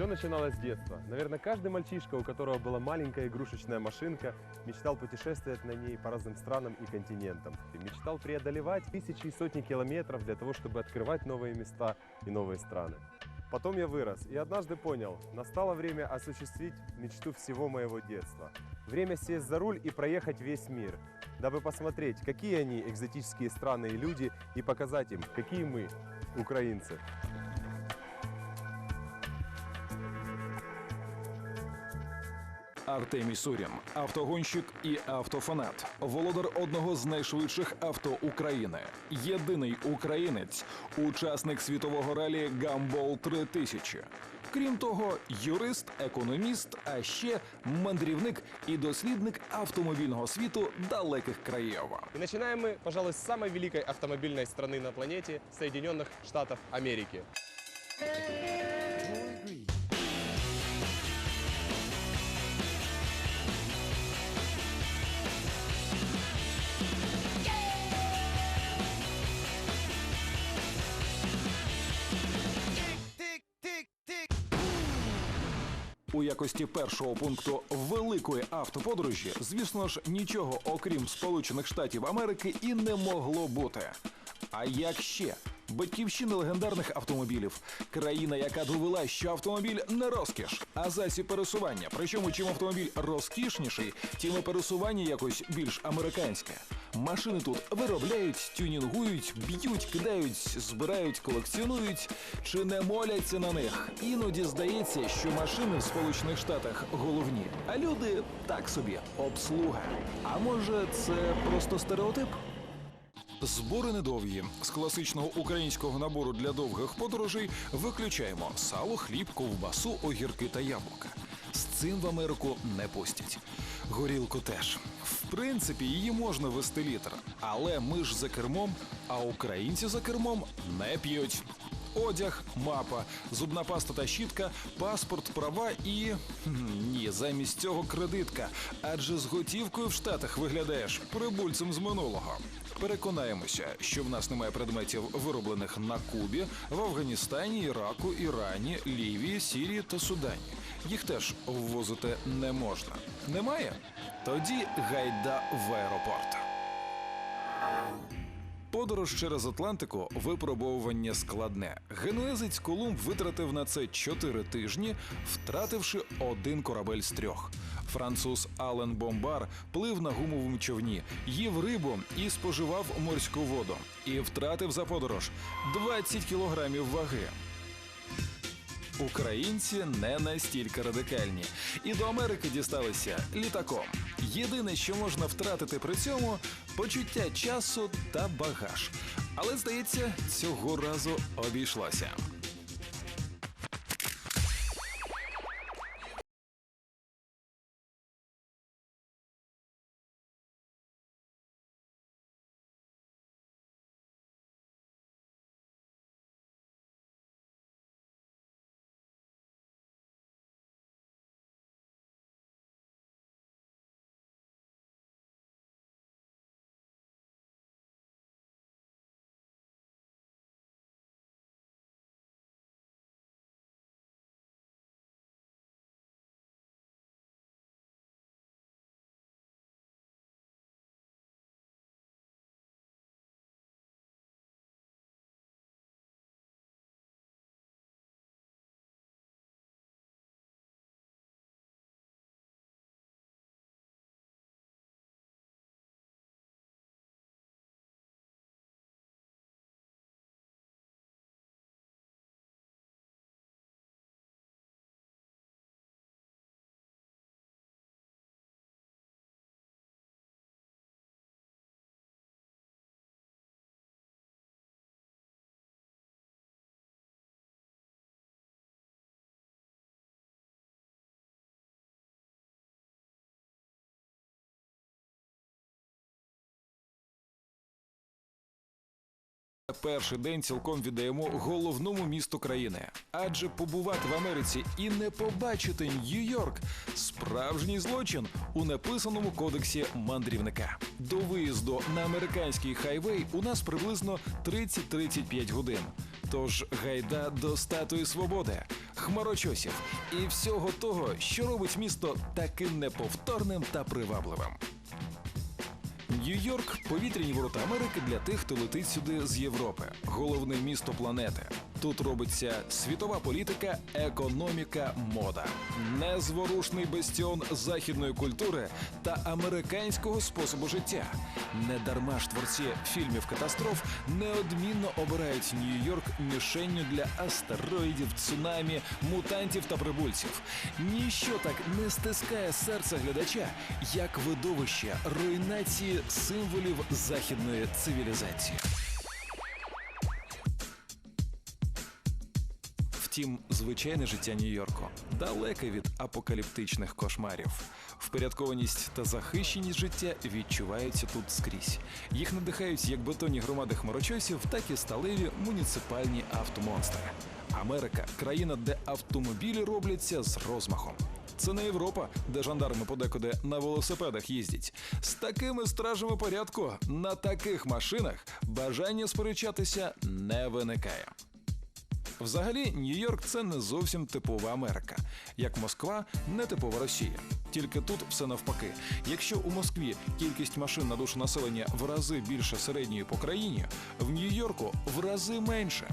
Все начиналось с детства. Наверное, каждый мальчишка, у которого была маленькая игрушечная машинка, мечтал путешествовать на ней по разным странам и континентам. И мечтал преодолевать тысячи и сотни километров для того, чтобы открывать новые места и новые страны. Потом я вырос и однажды понял, настало время осуществить мечту всего моего детства. Время сесть за руль и проехать весь мир, дабы посмотреть, какие они экзотические страны и люди, и показать им, какие мы, украинцы. Артемій Сурін, автогонщик і автофанат, володар одного з найшвидших авто України, єдиний українець, учасник світового ралі Гамбол 3000. Крім того, юрист, економіст, а ще мандрівник і дослідник автомобільного світу далеких країв. И начинаем мы, пожалуй, с самой великой автомобильной страны на планете – Соединенных Штатов Америки. У якості першого пункту великої автоподорожі, звісно ж, нічого окрім Сполучених Штатів Америки і не могло бути. А як ще? Батьківщина легендарних автомобілів, країна, яка довела, що автомобіль не розкіш, а засіб пересування. Причому чим автомобіль розкішніший, тим і пересування якось більш американське. Машини тут виробляють, тюнінгують, б'ють, кидають, збирають, колекціонують чи не моляться на них. Іноді здається, що машини в Сполучених Штатах головні, а люди так собі обслуга. А може, це просто стереотип? Збори недовгі. З класичного українського набору для довгих подорожей виключаємо сало, хліб, ковбасу, огірки та яблука. З цим в Америку не пустять. Горілку теж. В принципі, її можна вести літр, але ми ж за кермом, а українці за кермом не п'ють. Одяг, мапа, зубна паста та щітка, паспорт, права і ні, замість цього кредитка. Адже з готівкою в Штатах виглядаєш прибульцем з минулого. Переконаємося, що в нас немає предметів, вироблених на Кубі, в Афганістані, Іраку, Ірані, Лівії, Сірії та Судані. Їх теж ввозити не можна. Немає? Тоді гайда в аеропорт. Подорож через Атлантику випробовування складне. Генуезець Колумб витратив на це чотири тижні, втративши один корабель з трьох. Француз Ален Бомбар плив на гумовому човні, їв рибу і споживав морську воду. І втратив за подорож 20 кілограмів ваги. Українці не настільки радикальні і до Америки дісталися літаком. Єдине, що можна втратити при цьому почуття часу та багаж. Але здається, цього разу обійшлося. Перший день цілком віддаємо головному місту країни. Адже побувати в Америці і не побачити Нью-Йорк справжній злочин у написаному кодексі мандрівника. До виїзду на американський хайвей у нас приблизно 30-35 годин. Тож гайда до статуї свободи, хмарочосів і всього того, що робить місто таким неповторним та привабливим. Нью-Йорк повітряні ворота Америки для тих, хто летить сюди з Європи. Головне місто планети. Тут робиться світова політика, економіка, мода, незворушний бастіон західної культури та американського способу життя. Недарма ж творці фільмів катастроф неодмінно обирають Нью-Йорк мішенню для астероїдів, цунамі, мутантів та прибульців. Ніщо так не стискає серце глядача, як видовище руйнації символів західної цивілізації. Втім, звичайне життя Нью-Йорку далеке від апокаліптичних кошмарів. Впорядкованість та захищеність життя відчуваються тут скрізь. Їх надихають як бетонні громади хмарочосів, так і сталеві муніципальні автомонстри. Америка країна, де автомобілі робляться з розмахом. Це не Європа, де жандарми подекуди на велосипедах їздять. З такими стражами порядку на таких машинах бажання сперечатися не виникає. Взагалі, Нью-Йорк це не зовсім типова Америка, як Москва не типова Росія. Тільки тут все навпаки. Якщо у Москві кількість машин на душу населення в рази більше середньої по країні, в Нью-Йорку в рази менше.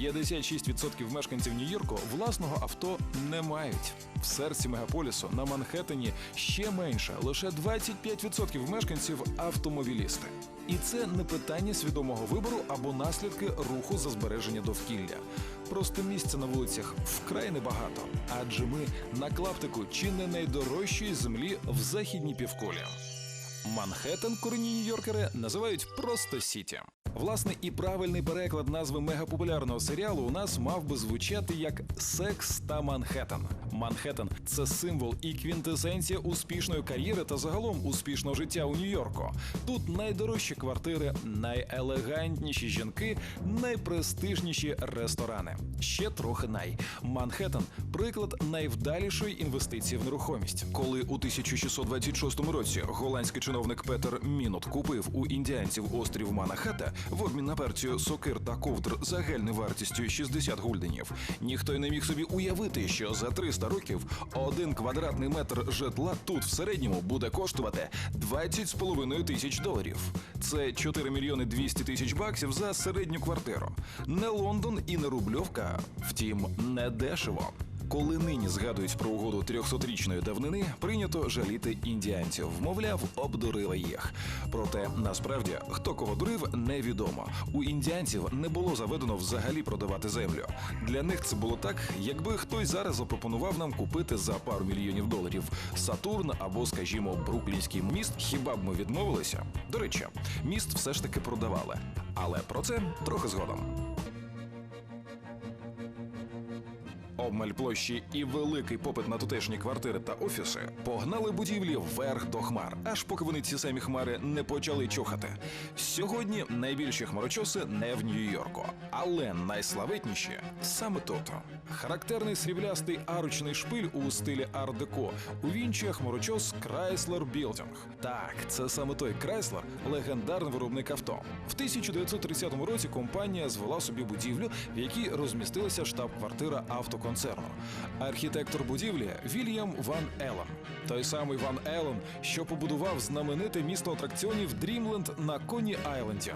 56% мешканців Нью-Йорку власного авто не мають. В серці мегаполісу на Манхеттені ще менше, лише 25% мешканців автомобілісти. І це не питання свідомого вибору або наслідки руху за збереження довкілля. Просто місця на вулицях вкрай небагато, адже ми на клаптику чи не найдорожчої землі в західній півкулі. Манхеттен корінні нью-йоркери називають просто Сіті. Власне, і правильний переклад назви мегапопулярного серіалу у нас мав би звучати як Секс та Манхеттен. Манхеттен – це символ і квінтесенція успішної кар'єри та загалом успішного життя у Нью-Йорку. Тут найдорожчі квартири, найелегантніші жінки, найпрестижніші ресторани. Ще трохи най. Манхеттен – приклад найвдалішої інвестиції в нерухомість. Коли у 1626 році голландський чиновник Петер Мінот купив у індіанців острів Манахата в обмін на партію сокир та ковдр загальною вартістю 60 гульденів, ніхто й не міг собі уявити, що за 300 років один квадратний метр житла тут в середньому буде коштувати 20,5 тисяч доларів. Це 4 мільйони 200 тисяч баксів за середню квартиру. Не Лондон і не Рубльовка, втім, не дешево. Коли нині згадують про угоду 300-річної давнини, прийнято жаліти індіанців. Мовляв, обдурили їх. Проте насправді хто кого дурив, невідомо. У індіанців не було заведено взагалі продавати землю. Для них це було так, якби хтось зараз запропонував нам купити за пару мільйонів доларів Сатурн або, скажімо, Бруклінський міст. Хіба б ми відмовилися? До речі, міст все ж таки продавали. Але про це трохи згодом. Обмаль площі і великий попит на тутешні квартири та офіси погнали будівлі вверх до хмар, аж поки вони ці самі хмари не почали чухати. Сьогодні найбільші хмарочоси не в Нью-Йорку, але найславетніші саме тут. Характерний сріблястий арочний шпиль у стилі ар-деко увінчує хмарочос Chrysler Building. Так, це саме той Chrysler, легендарний виробник авто. В 1930 році компанія звела собі будівлю, в якій розмістилася штаб-квартира автоконцерну. Архітектор будівлі Вільям Ван Елен. Той самий Ван Елен, що побудував знамените місто атракціонів Дрімленд на Коні Айленді.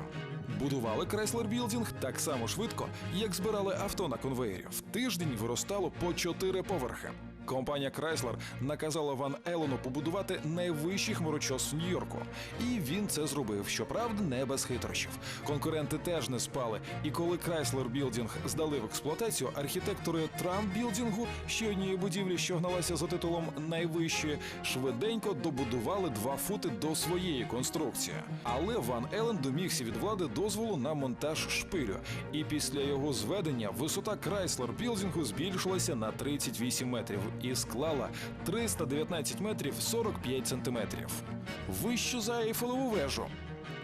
Будували Крайслер Білдінг так само швидко, як збирали авто на конвеєрі. В тиждень виростало по чотири поверхи. Компанія Chrysler наказала Ван Елену побудувати найвищий хмарочос Нью-Йорку. І він це зробив, щоправда, не без хитрощів. Конкуренти теж не спали. І коли Chrysler Building здали в експлуатацію, архітектори Trump Білдінгу, ще однієї будівлі, що гналася за титулом найвищої, швиденько добудували два фути до своєї конструкції. Але Ван Елен домігся від влади дозволу на монтаж шпилю. І після його зведення висота Chrysler Білдінгу збільшилася на 38 метрів і склала 319 метрів 45 сантиметрів. Вищу за Ейфелеву вежу.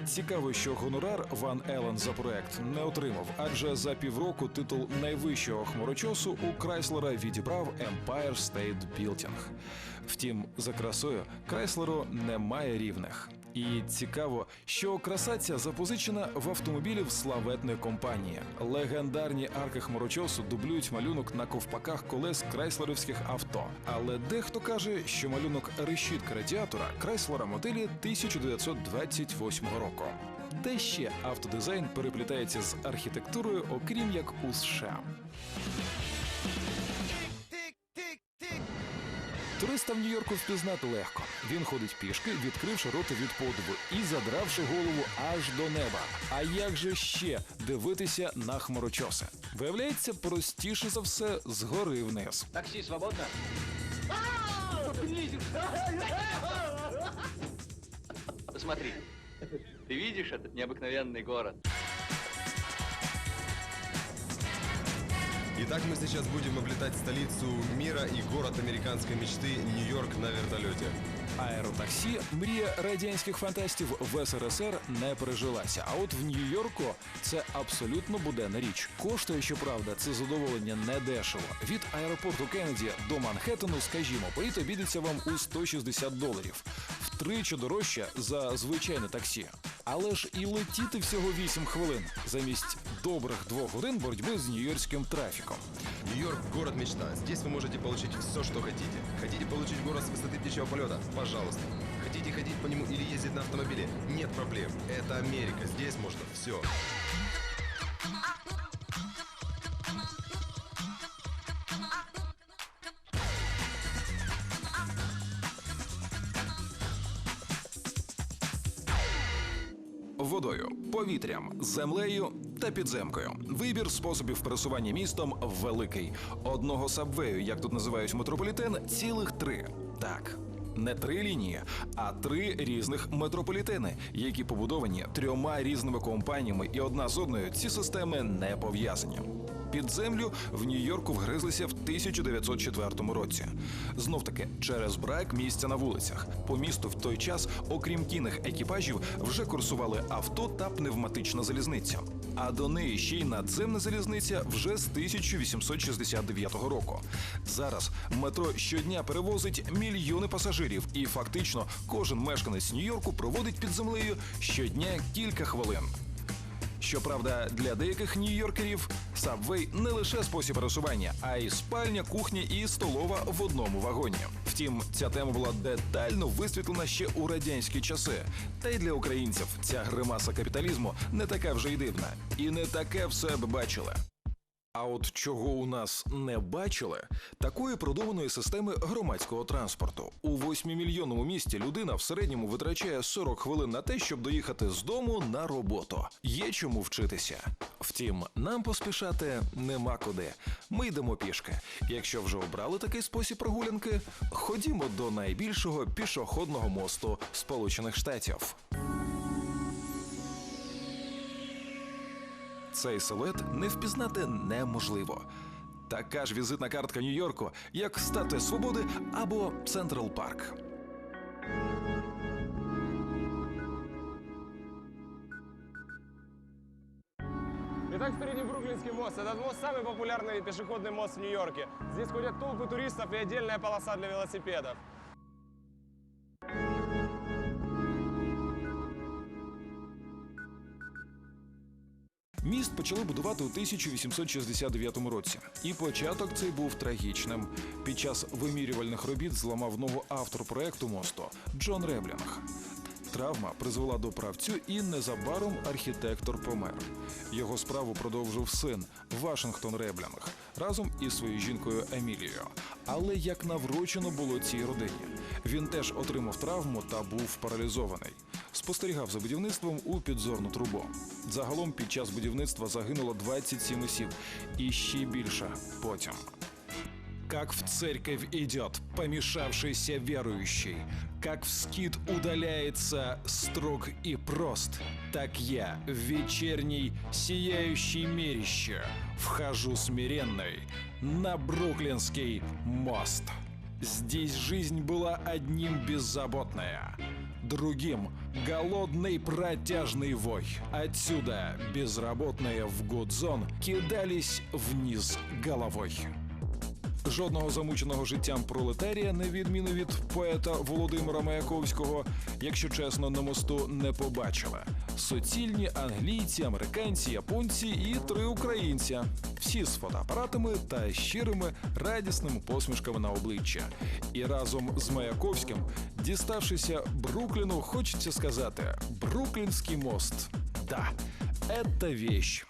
Цікаво, що гонорар Ван Елен за проект не отримав, адже за півроку титул найвищого хмарочосу у Крайслера відібрав Empire State Building. Втім, за красою Крайслеру немає рівних. І цікаво, що краса ця запозичена в автомобілів славетної компанії. Легендарні арки хмарочосу дублюють малюнок на ковпаках колес крайслерівських авто. Але дехто каже, що малюнок решітка радіатора крайслера моделі 1928 року. Де ще автодизайн переплітається з архітектурою, окрім як у США? Туриста в Нью-Йорку впізнати легко. Він ходить пішки, відкривши рота від подиву і задравши голову аж до неба. А як же ще дивитися на хмарочоси? Виявляється, простіше за все згори вниз. Такси свободно? Посмотри. Ты видишь этот необыкновенный город? Итак, мы сейчас будем облетать столицу мира и город американской мечты Нью-Йорк на вертолете. Аеротаксі мрія радянських фантастів в СРСР не пережилася. А от в Нью-Йорку це абсолютно буденна річ. Коштує, щоправда, це задоволення не дешево. Від аеропорту Кеннеді до Манхеттену, скажімо, політ обійдеться вам у 160 доларів, втричі дорожче за звичайне таксі. Але ж і летіти всього 8 хвилин замість добрих двох годин боротьби з нью-йоркським трафіком. Нью-Йорк – город мечта. Здесь вы можете получить все, что хотите. Хотите получить город с высоты птичьего полета? Пожалуйста. Хотите ходить по нему или ездить на автомобиле? Нет проблем. Это Америка. Здесь можно все. Водою, повітрям, землею та підземкою. Вибір способів пересування містом великий. Одного сабвею, як тут називають метрополітен, цілих три. Так. Не три лінії, а три різних метрополітени, які побудовані трьома різними компаніями, і одна з одною ці системи не пов'язані. Під землю в Нью-Йорку вгризлися в 1904 році. Знов таки через брак місця на вулицях. По місту в той час, окрім кінних екіпажів, вже курсували авто та пневматична залізниця. А до неї ще й надземна залізниця вже з 1869 року. Зараз метро щодня перевозить мільйони пасажирів, і фактично кожен мешканець Нью-Йорку проводить під землею щодня кілька хвилин. Щоправда, для деяких нью-йоркерів Сабвей не лише спосіб пересування, а й спальня, кухня і столова в одному вагоні. Втім, ця тема була детально висвітлена ще у радянські часи. Та й для українців ця гримаса капіталізму не така вже й дивна, і не таке все б бачили. А от чого у нас не бачили, такої продуманої системи громадського транспорту. У восьмимільйонному місті людина в середньому витрачає 40 хвилин на те, щоб доїхати з дому на роботу. Є чому вчитися. Втім, нам поспішати нема куди. Ми йдемо пішки. Якщо вже обрали такий спосіб прогулянки, ходімо до найбільшого пішохідного мосту Сполучених Штатів. Цей силует не впізнати неможливо. Така ж візитна картка Нью-Йорку, як Статуя Свободи або Централ Парк. Итак, впереди Бруклинский мост. Этот мост самый популярный пешеходный мост в Нью-Йорке. Здесь ходят толпы туристов и отдельная полоса для велосипедов. Міст почали будувати у 1869 році, і початок цей був трагічним. Під час вимірювальних робіт зламав ногу автор проекту мосту Джон Реблінг. Травма призвела до правцю, і незабаром архітектор помер. Його справу продовжив син Вашингтон Реблінг разом із своєю жінкою Емілією. Але як наврочено було цій родині, він теж отримав травму та був паралізований. Спостерігав за будівництвом у підзорну трубу. Загалом під час будівництва загинуло 27 осіб і ще більше потім. Как в церковь идет помешавшийся верующий, как в скит удаляется строг и прост, так я в вечерний сияющий мерище вхожу смиренной на Бруклинский мост. Здесь жизнь была одним беззаботная, другим голодный протяжный вой. Отсюда безработные в Гудзон кидались вниз головой. Жодного замученого життям пролетарія, на відміну від поета Володимира Маяковського, якщо чесно, на мосту не побачила. Суцільні англійці, американці, японці і три українця. Всі з фотоапаратами та щирими радісними посмішками на обличчя. І разом з Маяковським, діставшися Брукліну, хочеться сказати: Бруклінський мост. Да, это вещь.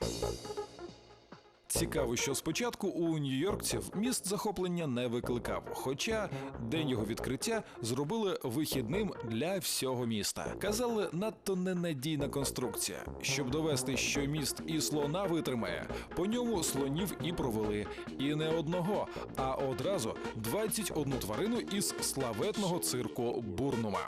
Цікаво, що спочатку у нью-йоркців міст захоплення не викликав. Хоча день його відкриття зробили вихідним для всього міста. Казали, надто ненадійна конструкція. Щоб довести, що міст і слона витримає, по ньому слонів і провели. І не одного, а одразу 21 тварину із славетного цирку Бурнума.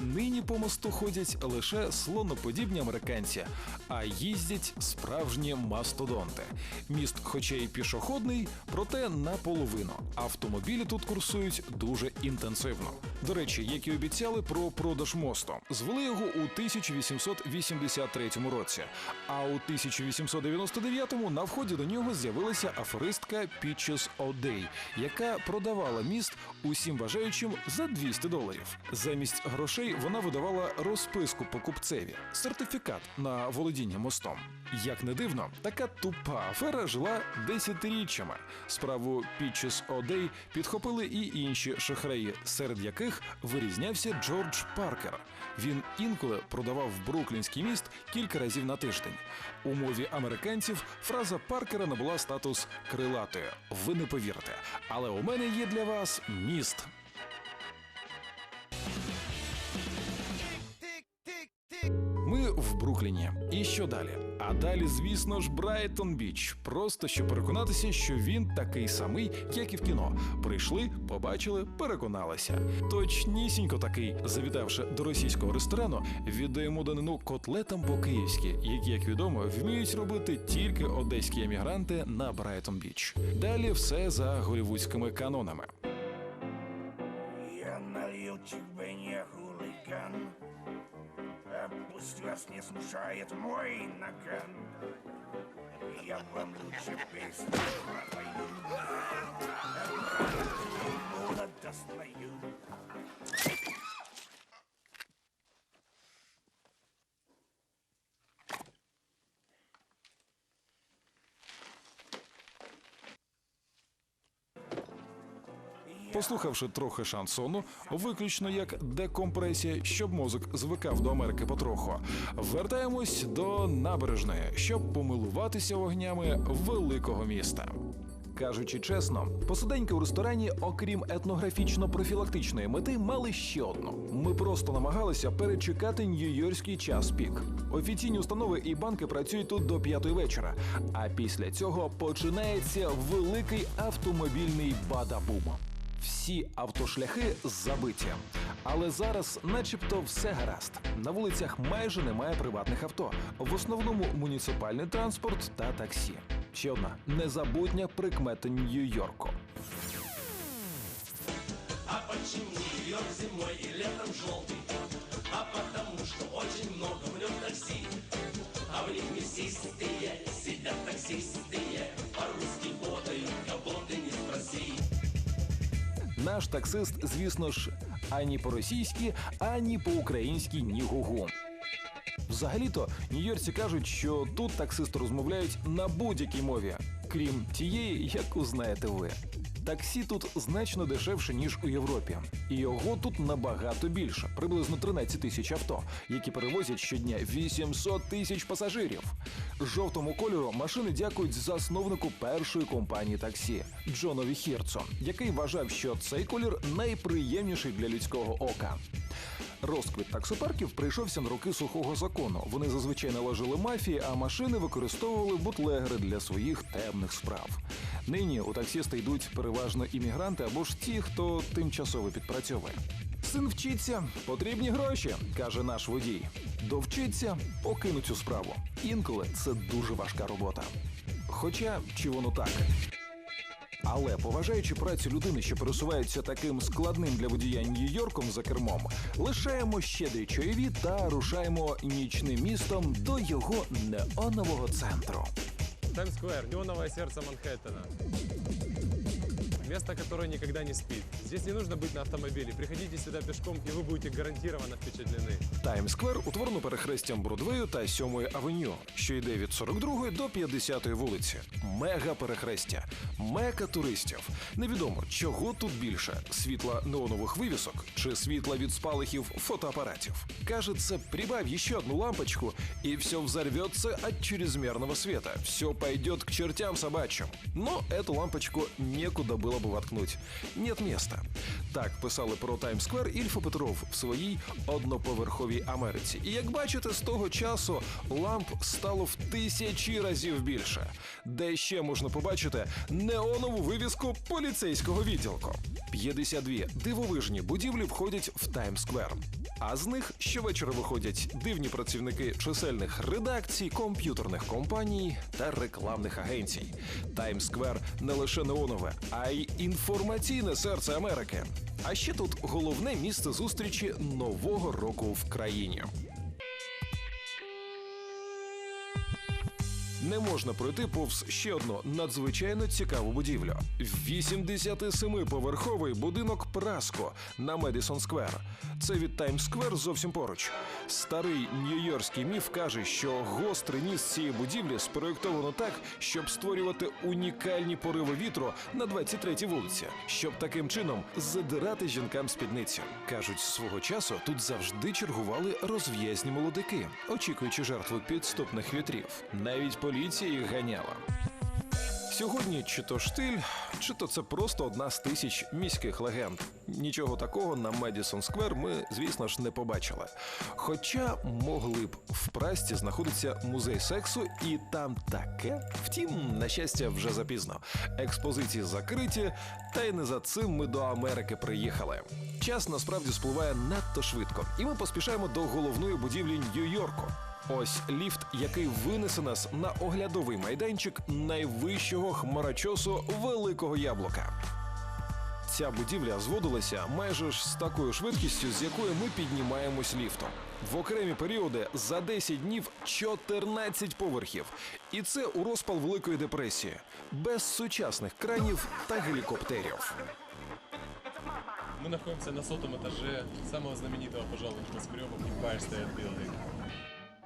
Нині по мосту ходять лише слоноподібні американці, а їздять справжні мастодонти. Міст, хоча й пішохідний, проте наполовину. Автомобілі тут курсують дуже інтенсивно. До речі, як і обіцяли про продаж мосту, звели його у 1883 році. А у 1899-му на вході до нього з'явилася аферистка Пітчес Одей, яка продавала міст усім бажаючим за 200 доларів. Замість грошей вона видавала розписку покупцеві, сертифікат на володіння мостом. Як не дивно, така тупа афера жила десятиріччями. Справу Пітчес Одей підхопили і інші шахраї, серед яких вирізнявся Джордж Паркер. Він інколи продавав бруклінський міст кілька разів на тиждень. У мові американців фраза Паркера набула статус крилатої. Ви не повірите. Але у мене є для вас міст. Брукліні. І що далі? А далі, звісно ж, Брайтон Біч. Просто щоб переконатися, що він такий самий, як і в кіно. Прийшли, побачили, переконалися. Точнісінько такий, завітавши до російського ресторану, віддаємо данину котлетам по-київськи, які, як відомо, вміють робити тільки одеські емігранти на Брайтон Біч. Далі все за голівудськими канонами. Пусть вас не смущает мой наган Я вам лучше песню пропою молот достаю Послухавши трохи шансону, виключно як декомпресія, щоб мозок звикав до Америки потроху, вертаємось до набережної, щоб помилуватися вогнями великого міста. Кажучи чесно, посиденьки у ресторані, окрім етнографічно-профілактичної мети, мали ще одну. Ми просто намагалися перечекати нью-йоркський час пік. Офіційні установи і банки працюють тут до п'ятої вечора. А після цього починається великий автомобільний бадабум. Всі автошляхи забиті. Але зараз, начебто, все гаразд. На вулицях майже немає приватних авто. В основному муніципальний транспорт та таксі. Ще одна незабутня прикмета Нью-Йорку. Наш таксист, звісно ж, ані по-російськи, ані по-українськи ні гугу. Взагалі-то нью-йоркці кажуть, що тут таксисти розмовляють на будь-якій мові, крім тієї, яку знаєте ви. Таксі тут значно дешевше ніж у Європі, і його тут набагато більше, приблизно 13 тисяч авто, які перевозять щодня 800 тисяч пасажирів. Жовтому кольору машини дякують засновнику першої компанії таксі Джонові Хірцо, який вважав, що цей колір найприємніший для людського ока. Розквіт таксопарків прийшовся на роки сухого закону. Вони зазвичай належали мафії, а машини використовували бутлегери для своїх темних справ. Нині у таксіста йдуть переважно іммігранти або ж ті, хто тимчасово підпрацьовує. Син вчиться, потрібні гроші, каже наш водій. Довчиться, покину цю справу. Інколи це дуже важка робота. Хоча чи воно так? Але поважаючи працю людини, що пересувається таким складним для водія Нью-Йорком за кермом, лишаємо щедрі чайові та рушаємо нічним містом до його неонового центру. Таймсквер, неонове серце сердце Манхэттена. Место, которое никогда не спит. Здесь не нужно быть на автомобиле. Приходите сюда пешком, и вы будете гарантированно впечатлены. Таймсквер утворено перехрестям Бродвею та 7 авеню, що йде від 42 до 50 вулиці. Мега перехрестя, мека туристів. Невідомо, чого тут більше: світла неонових вивісок чи світла від спалахів фотоапаратів. Кажется, прибавь еще одну лампочку, и все взорвется от чрезмерного света. Все пойдет к чертям собачьим. Но эту лампочку некуда было бы воткнуть. Нет места. Так писали про Таймсквер Ільфа Петров в своїй одноповерховій Америці. І як бачите, з того часу ламп стало в тисячі разів більше. Де ще можна побачити неонову вивіску поліцейського відділку. 52 дивовижні будівлі входять в Таймсквер. А з них щовечора виходять дивні працівники чисельних редакцій, комп'ютерних компаній та рекламних агенцій. Таймсквер не лише неонове, а й інформаційне серце Америки. А ще тут головне місце зустрічі нового року в країні. Не можна пройти повз ще одну надзвичайно цікаву будівлю. 87-поверховий будинок Праско на Медісон Сквер. Це від Таймс Сквер зовсім поруч. Старий нью-йоркський міф каже, що гострий ніс цієї будівлі спроєктовано так, щоб створювати унікальні пориви вітру на 23-й вулиці, щоб таким чином задирати жінкам спідницю. Кажуть, свого часу тут завжди чергували розв'язні молодики, очікуючи жертву підступних вітрів. Навіть поліція їх ганяла. Сьогодні чи то штиль, чи то це просто одна з тисяч міських легенд. Нічого такого на Медісон Сквер ми, звісно ж, не побачили. Хоча могли б в Прасті знаходиться музей сексу, і там таке. Втім, на щастя, вже запізно. Експозиції закриті, та й не за цим ми до Америки приїхали. Час насправді спливає надто швидко, і ми поспішаємо до головної будівлі Нью-Йорку. Ось ліфт, який винесе нас на оглядовий майданчик найвищого хмарочосу Великого Яблука. Ця будівля зводилася майже ж з такою швидкістю, з якою ми піднімаємось ліфтом. В окремі періоди за 10 днів 14 поверхів. І це у розпал Великої депресії, без сучасних кранів та гелікоптерів. Мы находимся на сотом этаже самого знаменитого, пожалуй, небоскреба Empire State Building.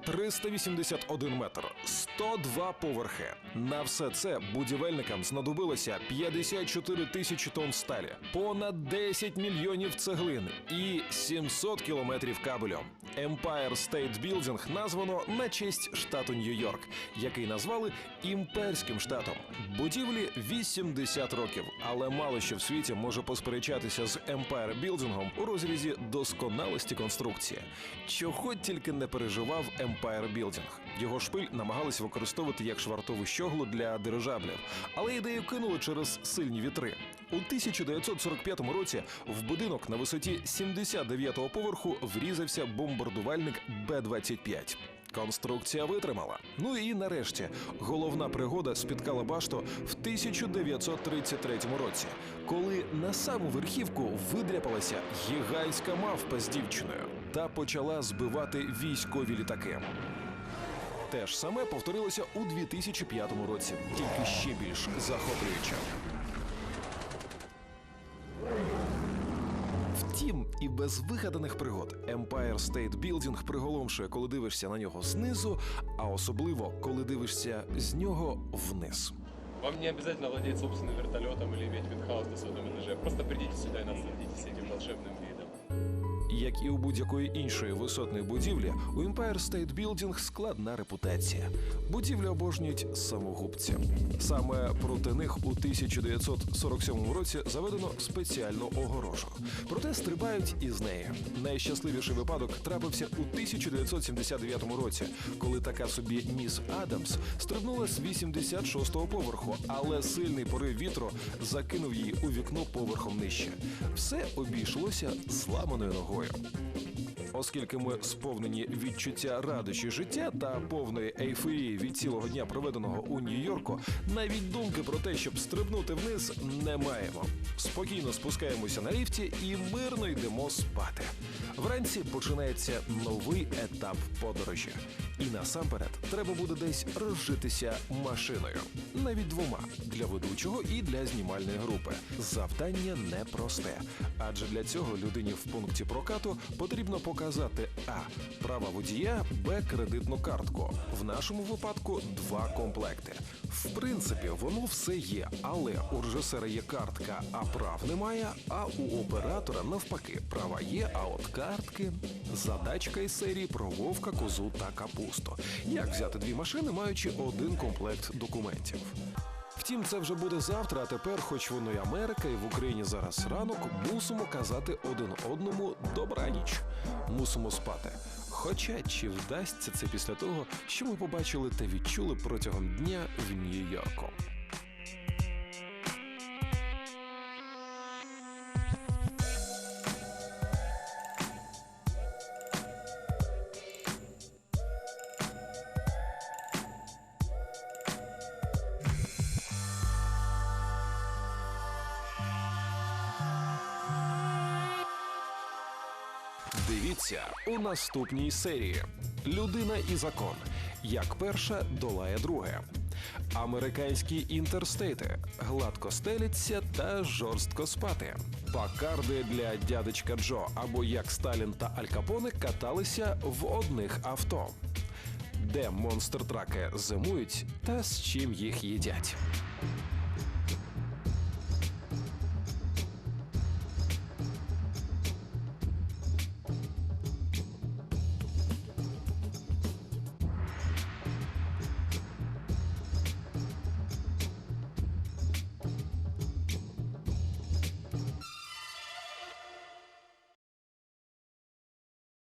381 метр, 102 поверхи. На все це будівельникам знадобилося 54 тисячі тонн сталі, понад 10 мільйонів цеглин і 700 кілометрів кабелю. Empire State Building названо на честь штату Нью-Йорк, який назвали імперським штатом. Будівлі 80 років, але мало що в світі може посперечатися з Empire Building у розрізі досконалості конструкції. Чого тільки не переживав Empire Building. Його шпиль намагались використовувати як швартову щоглу для дирижаблів, але ідею кинули через сильні вітри. У 1945 році в будинок на висоті 79-го поверху врізався бомбардувальник Б-25. Конструкція витримала. Ну і нарешті головна пригода спіткала башту в 1933 році, коли на саму верхівку видряпалася гігантська мавпа з дівчиною та почала збивати військові літаки. Те ж саме повторилося у 2005 році, тільки ще більш захоплююче. і без вигаданих пригод Empire State Building приголомшує, коли дивишся на нього знизу, а особливо коли дивишся з нього вниз. Вам не обязательно владеть собственным вертолетом или иметь винхаус на сотом этаже. Просто придите сюда и насладитесь этим волшебным видом. Як і у будь-якої іншої висотної будівлі, у Empire State Building складна репутація. Будівлі обожнюють самогубці. Саме проти них у 1947 році заведено спеціальну огорожу. Проте стрибають із неї. Найщасливіший випадок трапився у 1979 році, коли така собі міс Адамс стрибнула з 86-го поверху, але сильний порив вітру закинув її у вікно поверхом нижче. Все обійшлося зламаною ногою. eu. Оскільки ми сповнені відчуття радощі життя та повної ейфорії від цілого дня, проведеного у Нью-Йорку, навіть думки про те, щоб стрибнути вниз, не маємо. Спокійно спускаємося на ліфті і мирно йдемо спати. Вранці починається новий етап подорожі. І насамперед треба буде десь розжитися машиною, навіть двома для ведучого і для знімальної групи. Завдання непросте, адже для цього людині в пункті прокату потрібно показати а права водія, б кредитну картку. В нашому випадку два комплекти. В принципі, воно все є, але у режисера є картка, а прав немає. А у оператора навпаки права є, а от картки. Задачка із серії про вовка, козу та капусту. Як взяти дві машини, маючи один комплект документів? Втім, це вже буде завтра. А тепер, хоч воно й Америка, і в Україні зараз ранок, мусимо казати один одному добраніч. Мусимо спати. Хоча чи вдасться це після того, що ми побачили та відчули протягом дня в Нью-Йорку? Дивіться у наступній серії: Людина і закон. Як перша долає друге. Американські інтерстейти гладко стеляться та жорстко спати. Пакарди для дядечка Джо або як Сталін та Аль Капоне каталися в одних авто. Де монстр траки зимують та з чим їх їдять.